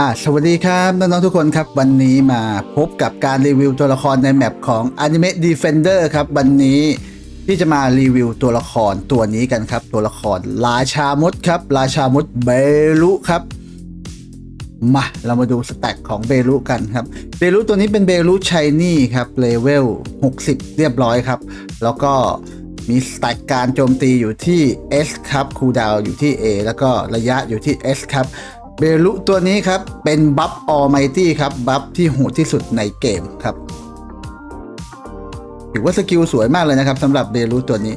อ่าสวัสดีครับน้องๆทุกคนครับ วันนี้มาพบกับการรีวิวตัวละครในแมปของ Anime Defender ครับ วันนี้ที่จะมารีวิวตัวละครตัวนี้กันครับ ตัวละครราชามดครับ ราชามดเบลุครับมาเรามาดูสแต็กของเบลุกันครับ เบลุตัวนี้เป็นเบลุชายนี่ครับเลเวล 60 เรียบร้อยครับ แล้วก็มีสแต็กการโจมตีอยู่ที่ S ครับคูลดาวอยู่ที่ A แล้วก็ระยะอยู่ที่ S ครับ เบลุตัวนี้ครับ เป็นบัฟออ m ไมตี้ครับบัฟที่โหดที่สุดในเกมครับถือว่าสกิลสวยมากเลยนะครับสำหรับเบลุตัวนี้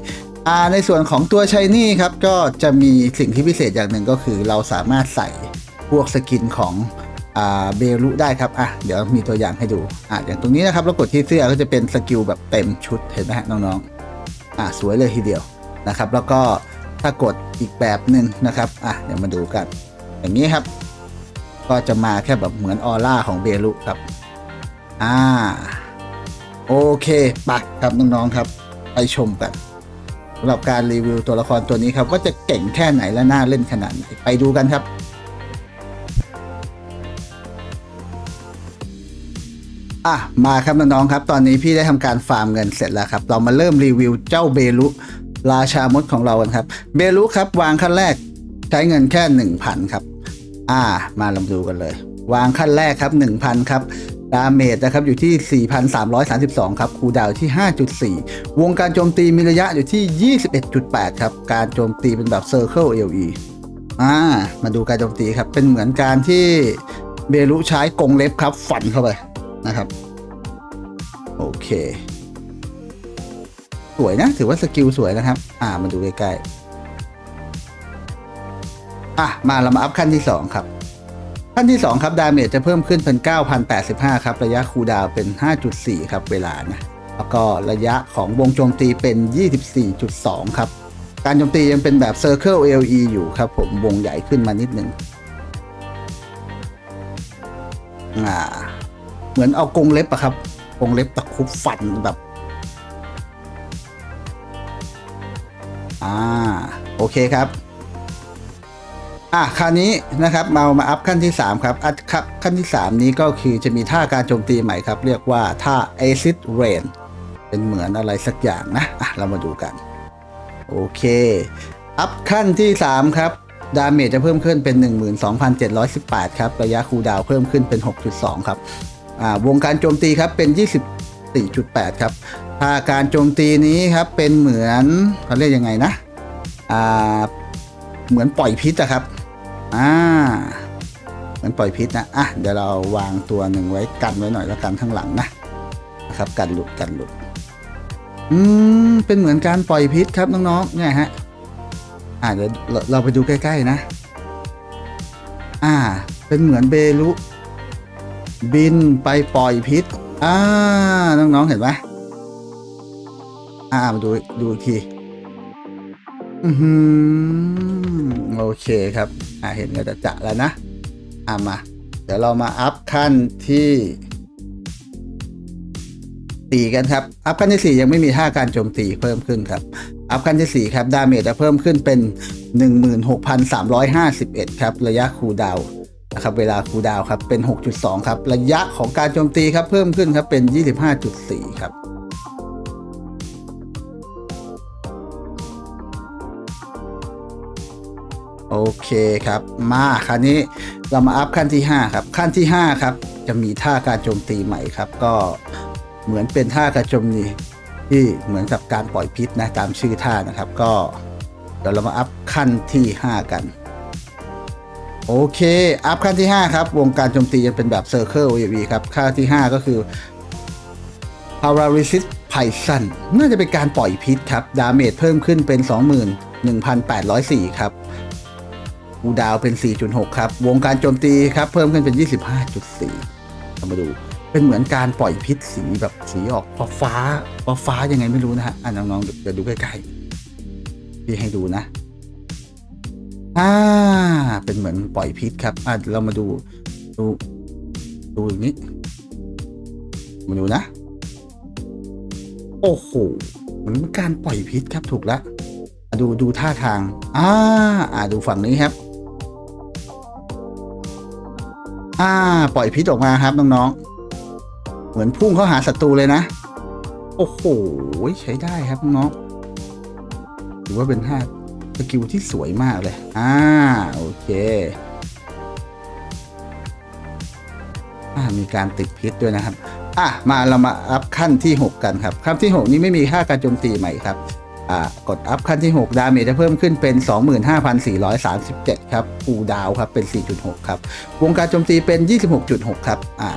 อ่าในส่วนของตัวชายนี่ครับ ก็จะมีสิ่งที่พิเศษอย่างหนึ่งก็คือเราสามารถใส่พวกสกินของอ่าเบลุได้ครับอะเดี๋ยวมีตัวอย่างให้ดูอะอย่างตรงนี้นะครับเรากดที่เสื้อก็จะเป็นสกิลแบบเต็มชุดเห็นไหมฮะน้องๆอะสวยเลยทีเดียวนะครับ แล้วก็ถ้ากดอีกแบบหนึ่งนะครับอะเดี๋ยวมาดูกัน อย่างนี้ครับ ก็จะมาแค่แบบเหมือนออร่าของเบลุครับ อ่า โอเคไปครับน้องๆครับ ไปชมกันสำหรับการรีวิวตัวละครตัวนี้ครับว่าจะเก่งแค่ไหนและน่าเล่นขนาดไหนไปดูกันครับอะมาครับน้องๆครับ ตอนนี้พี่ได้ทำการฟาร์มเงินเสร็จแล้วครับ เรามาเริ่มรีวิวเจ้าเบลุราชามดของเรากันครับ เบลุครับวางขั้นแรกใช้เงินแค่ 1,000 ครับ อ่า มาลองดูกันเลย วางขั้นแรกครับ 1,000 ครับดาเมจนะครับอยู่ที่ 4,332 ครับ คูดาวที่ 5.4 วงการโจมตีมีระยะอยู่ที่ 21.8 ครับ การโจมตีเป็นแบบ Circle LE อ่า มาดูการโจมตีครับ เป็นเหมือนการที่เบลุใช้กงเล็บครับ ฝันเข้าไปนะครับ โอเค สวยนะ ถือว่าสกิลสวยนะครับ อ่า มาดูใกล้ๆ อะมาเรามาอัพขั้นที่ 2 ครับ ขั้นที่ 2 ครับ ดาเมจจะเพิ่มขึ้นเป็น 9,085 ครับ ระยะคูดาวเป็น 5.4 ครับ เวลานะแล้วก็ระยะของวงโจมตีเป็น 24.2 ครับ การโจมตียังเป็นแบบ Circle LE อยู่ครับผมวงใหญ่ขึ้นมานิดนึงอ่าเหมือนเอากรงเล็บอะครับกรงเล็บตะคุบฟันแบบอ่าโอเคครับ อะคราวนี้นะครับมามาอัพขั้นที่ 3 ครับอัพขั้นที่ 3 นี้ก็คือจะมีท่าการโจมตีใหม่ครับ เรียกว่าท่า Acid Rain เป็นเหมือนอะไรสักอย่างนะอะเรามาดูกัน โอเค อัพขั้นที่ 3 ครับ ดาเมจจะเพิ่มขึ้นเป็น 12,718 ครับ ระยะคูลดาวเพิ่มขึ้นเป็น 6.2 ครับอ่าวงการโจมตีครับเป็น 24.8 ครับท่าการโจมตีนี้ครับเป็นเหมือนเขาเรียกยังไงนะอ่าเหมือนปล่อยพิษอะครับ อ่ามือนปล่อยพิษนะอะเดี๋ยวเราวางตัวหนึ่งไว้กันไว้หน่อยแล้วกันข้างหลังนะนะครับกันหลุดกันหลุด อืมเป็นเหมือนการปล่อยพิษครับน้องๆเนี่ยฮะอ่าเดี๋ยวเราเราไปดูใกล้ๆนะ อ่า เป็นเหมือนเบลุบินไปปล่อยพิษอ่าน้องๆเห็นไหมอ่ามาดูดูอีกที อือหือโอเคครับ อ่าเห็นกันจะจะแล้วนะ อ่ามา เดี๋ยวเรามาอัพขั้นที่สี่กันครับ อัพขั้นที่สี่ยังไม่มีท่าการโจมตีเพิ่มขึ้นครับ อัพขั้นที่สี่ครับดาเมจจะเพิ่มขึ้นเป็น 16,351 ครับ ระยะคูลดาวนะครับ เวลาคูลดาวครับเป็น 6.2 ครับ ระยะของการโจมตีครับเพิ่มขึ้นครับเป็น 25.4 ครับ โอเคครับ มาคราวนี้เรามาอัพขั้นที่ 5 ครับ ขั้นที่ 5 ครับ จะมีท่าการโจมตีใหม่ครับ ก็เหมือนเป็นท่าการโจมตีที่เหมือนกับการปล่อยพิษนะตามชื่อท่านะครับ ก็เดี๋ยวเรามาอัพขั้นที่ 5 กัน โอเค อัพขั้นที่ 5 ครับ วงการโจมตียังเป็นแบบ Circle AV ครับขั้นที่ 5 ก็คือ Paralysis Poison น่าจะเป็นการปล่อยพิษครับ ดาเมจเพิ่มขึ้นเป็น 21,804 ครับ คูดาวเป็น 4.6 ครับ วงการโจมตีครับ เพิ่มขึ้นเป็น 25.4เรามาดูเป็นเหมือนการปล่อยพิษสีแบบสีออกฟ้าฟ้าฟ้าฟ้ายังไงไม่รู้นะฮะอะน้องๆเดี๋ยวดูใกล้ๆพี่ให้ดูนะอ่าเป็นเหมือนปล่อยพิษครับอะเรามาดูดูดูอย่างนี้ มาดูนะ โอ้โหเหมือนการปล่อยพิษครับถูกแล้วดูดูท่าทาง อ่า อ่า ดูฝั่งนี้ครับ อ่า ปล่อยพิษออกมาครับน้องๆ เหมือนพุ่งเข้าหาศัตรูเลยนะ โอ้โห ใช้ได้ครับน้องๆถือว่าเป็นท่าสกิลที่สวยมากเลย อ่า โอเค อ่า มีการติดพิษด้วยนะครับ อะ มาเรามาอัพขั้นที่ 6 กันครับ ขั้นที่ 6 นี้ไม่มีค่าการโจมตีใหม่ครับ กดอัพขั้นที่ 6 ดาเมจจะเพิ่มขึ้นเป็น 25,437 ครับคูดาวครับเป็น 4.6 ครับ วงการโจมตีเป็น 26.6 ครับอ่า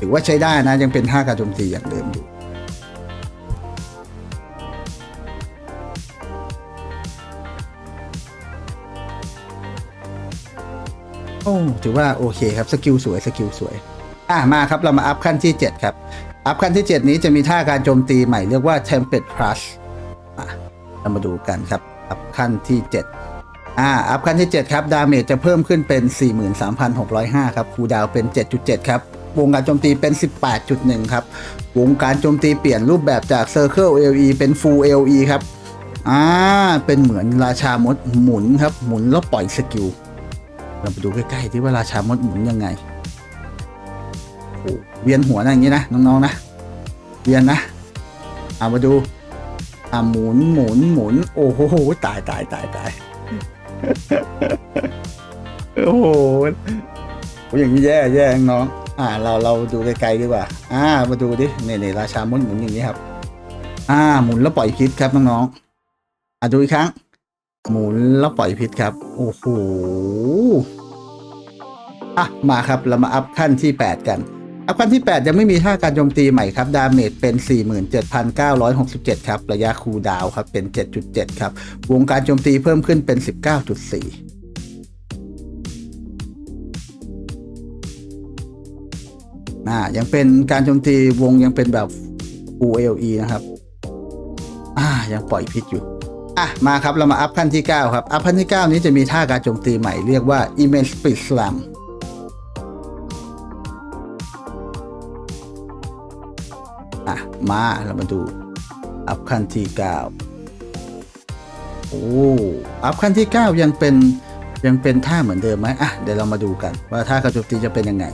ถือว่าใช้ได้นะ ยังเป็นท่าการโจมตีอย่างเดิมอยู่โอ้ถือว่าโอเคครับ สกิลสวย สกิลสวย อะมาครับ เรามาอัพขั้นที่ 7 ครับ อัพขั้นที่ 7 นี้จะมีท่าการโจมตีใหม่เรียกว่า Tempest Crush อะเรามาดูกันครับ อัพขั้นที่ 7 อ่า อัพขั้นที่ 7 ครับ ดาเมจจะเพิ่มขึ้นเป็น 43,605 ครับ คูดาวน์เป็น 7.7 ครับ วงการโจมตีเป็น 18.1 ครับ วงการโจมตีเปลี่ยนรูปแบบจาก Circle LE เป็น Full LE ครับ อ่า เป็นเหมือนราชามดหมุนครับ หมุนแล้วปล่อยสกิล เราไปดูใกล้ๆที่ว่าราชามดหมุนยังไง เวียนหัวนะอย่างนี้นะน้องๆนะ เวียนนะเอามาดูอ่าหมุนหมุนหมุน โอ้โหตายตายตายตายโอ้โหอย่างนี้แย่แย่น้อง อ่า เราเราดูไกลๆดีกว่า อ่า มาดูดิเนี่ยเนี่ยราชามดหมุนอย่างนี้ครับ อ่า หมุนแล้วปล่อยพิษครับน้องๆอ่าดูอีกครั้ง หมุนแล้วปล่อยพิษครับ โอ้โหอะมาครับเรามาอัพขั้นที่ 8 กัน อัพขั้นที่ 8 ยังไม่มีท่าการโจมตีใหม่ครับ ดาเมจเป็น 47,967 ครับ ระยะคูลดาวครับ เป็น 7.7 ครับ วงการโจมตีเพิ่มขึ้นเป็น 19.4อ่ายังเป็นการโจมตีวงยังเป็นแบบ ULE นะครับ อ่ายังปล่อยพิษอยู่ อะ มาครับ เรามาอัพขั้นที่ 9 ครับ อัพขั้นที่ 9 นี้จะมีท่าการโจมตีใหม่เรียกว่า Immense Speed Slam มาเรามาดูอัพขั้นที่ 9 โอ้อัพขั้นที่ 9 ยังเป็นยังเป็นท่าเหมือนเดิมไหมอะเดี๋ยวเรามาดูกัน ว่าท่าการโจมตีจะเป็นยังไง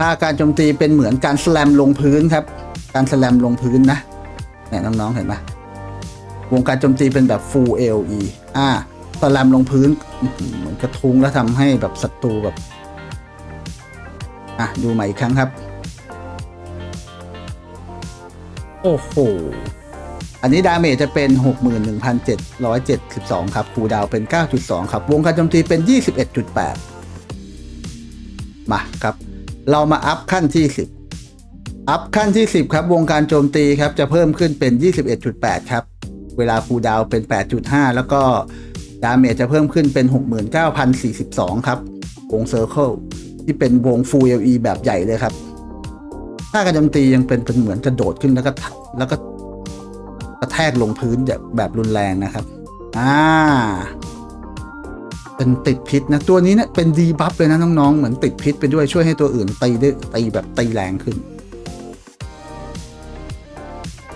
ท่าการโจมตีเป็นเหมือนการสแลมลงพื้นครับ การสแลมลงพื้นนะเนี่ยน้องๆเห็นไหมวงการโจมตีเป็นแบบ full LE อ่าสแลมลงพื้นเหมือนกระทุ้งแล้วทำให้แบบศัตรูแบบอะดูใหม่อีกครั้งครับ โอ้โห อันนี้ดาเมจจะเป็น 61,772 ครับ คูดาวเป็น 9.2 ครับ วงการโจมตีเป็น 21.8 มาครับ เรามาอัพขั้นที่ 10 อัพขั้นที่ 10 ครับ วงการโจมตีครับ จะเพิ่มขึ้นเป็น 21.8 ครับ เวลาคูดาวเป็น 8.5 แล้วก็ดาเมจจะเพิ่มขึ้นเป็น 69,042 ครับ วงเซอร์เคิลที่เป็นวง Full LE แบบใหญ่เลยครับ ถ้าการโจมตียังเป็นเป็นเหมือนกระโดดขึ้นแล้วก็แล้วก็กระแทกลงพื้นแบบแบบรุนแรงนะครับ อ่า เป็นติดพิษนะ ตัวนี้เนี่ยเป็นดีบัฟเลยนะน้องๆ เหมือนติดพิษไปด้วยช่วยให้ตัวอื่นตีได้ตีแบบตีแรงขึ้น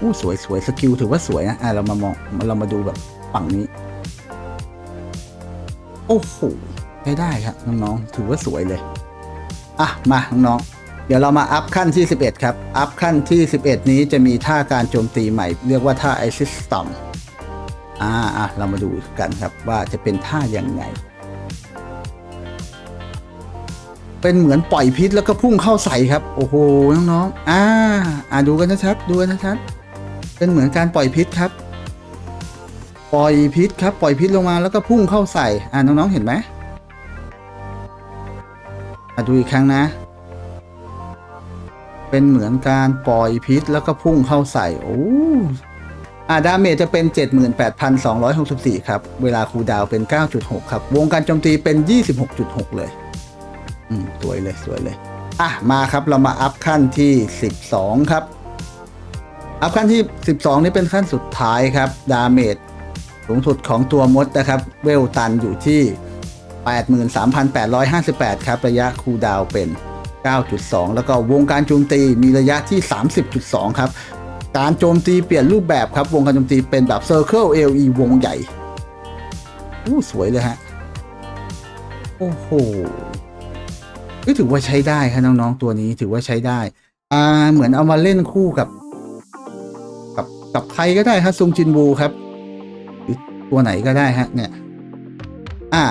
อู้สวยสวยสกิลถือว่าสวยนะอะเรามามองเรามาดูแบบฝั่งนี้ โอ้โหใช้ได้ครับน้องๆถือว่าสวยเลย อะ มาน้องๆ เดี๋ยวเรามาอัพขั้นที่ 11 ครับ อัพขั้นที่ 11 นี้จะมีท่าการโจมตีใหม่ เรียกว่าท่าไอซิสตอมอ่าอะเรามาดูกันครับว่าจะเป็นท่ายังไง เป็นเหมือนปล่อยพิษแล้วก็พุ่งเข้าใส่ครับ โอ้โห น้องๆ อ่า อ่าดูกันชัดๆดูกันชัดๆเป็นเหมือนการปล่อยพิษครับ ปล่อยพิษครับ ปล่อยพิษลงมาแล้วก็พุ่งเข้าใส่ อ่าน้องๆ เห็นไหมอะดูอีกครั้งนะ เป็นเหมือนการปล่อยพิษแล้วก็พุ่งเข้าใส่ โอ้อาดาเมจจะเป็น 78,264 ครับ เวลาคูดาวเป็น 9.6 ครับ วงการโจมตีเป็น 26.6 เลย อืม สวยเลย สวยเลย อะ มาครับ เรามาอัพขั้นที่ 12 ครับ อัพขั้นที่ 12 นี่เป็นขั้นสุดท้ายครับ ดาเมจสูงสุดของตัวมดนะครับ เวลตันอยู่ที่ 83,858 ครับ ระยะคูดาวเป็น 9.2 แล้วก็วงการโจมตีมีระยะที่ 30.2 ครับ การโจมตีเปลี่ยนรูปแบบครับ วงการโจมตีเป็นแบบ Circle LE วงใหญ่อู้สวยเลยฮะ โอ้โหก็ถือว่าใช้ได้ครับน้องๆตัวนี้ถือว่าใช้ได้ อ่าเหมือนเอามาเล่นคู่กับ กับกับใครก็ได้ครับซุงจินบูครับหรือตัวไหนก็ได้ฮะเนี่ย อ่า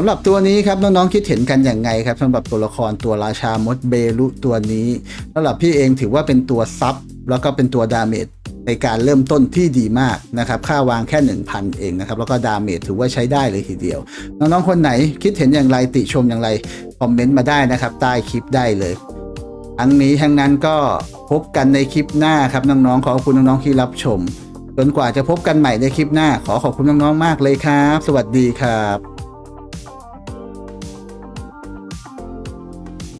สำหรับตัวนี้ครับน้องๆคิดเห็นกันอย่างไงครับสำหรับตัวละครตัวราชามดเบลุตัวนี้สำหรับพี่เองถือว่าเป็นตัวซับแล้วก็เป็นตัวดาเมจในการเริ่มต้นที่ดีมากนะครับค่าวางแค่ 1,000 เองนะครับแล้วก็ดาเมจถือว่าใช้ได้เลยทีเดียว น้องๆคนไหนคิดเห็นอย่างไรติชมอย่างไรคอมเมนต์มาได้นะครับ ใต้คลิปได้เลยทั้งนี้ทั้งนั้นก็พบกันในคลิปหน้าครับน้องๆขอขอบคุณน้องๆที่รับชมจนกว่าจะพบกันใหม่ในคลิปหน้า ขอขอบคุณน้องๆมากเลยครับ สวัสดีครับ